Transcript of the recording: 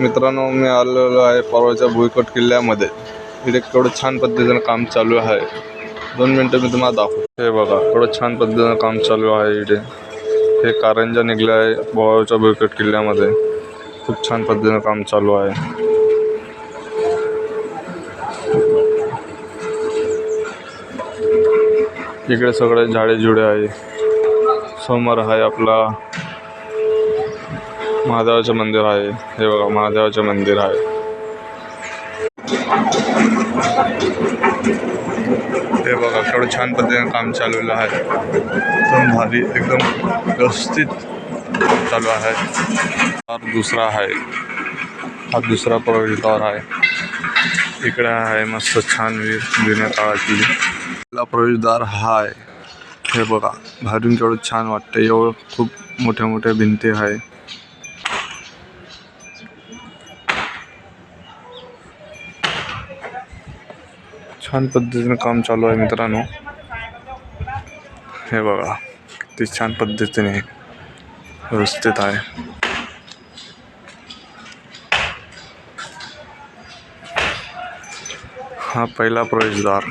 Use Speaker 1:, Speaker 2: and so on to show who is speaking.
Speaker 1: मित्रांनो मी आलेलो आहे परवाच्या भुईकोट किल्ल्यामध्ये. इथे केवढं छान पद्धतीनं काम चालू आहे. दोन मिनटं मी तुम्हाला दाखवतो. हे बघा थोडं छान पद्धतीनं काम चालू आहे इथे. हे कारंजा निघलं आहे परवाच्या भुईकट किल्ल्यामध्ये. खूप छान पद्धतीनं काम चालू आहे. इकडे सगळे झाडे झुडे आहे. समोर आहे आपला महादेवाचं मंदिर आहे. हे बघा महादेवाचं मंदिर आहे. हे बघा केवढं छान पद्धतीने काम चालवलं आहे. एकदम भारी एकदम व्यवस्थित चालू आहे. दुसरा आहे. हा दुसरा प्रवेशद्वार आहे. इकडे आहे मस्त छान वीर जुन्या काळातली. पहिला प्रवेशद्वार हा आहे. हे बघा बाहेरून केवढं छान वाटतं एवढं खूप मोठ्या मोठ्या भिंती आहे. छान पद्धतीने काम चालू आहे मित्रांनो. हे बघा ते छान पद्धतीने व्यवस्थित आहे. हा पहिला प्रवेशद्वार.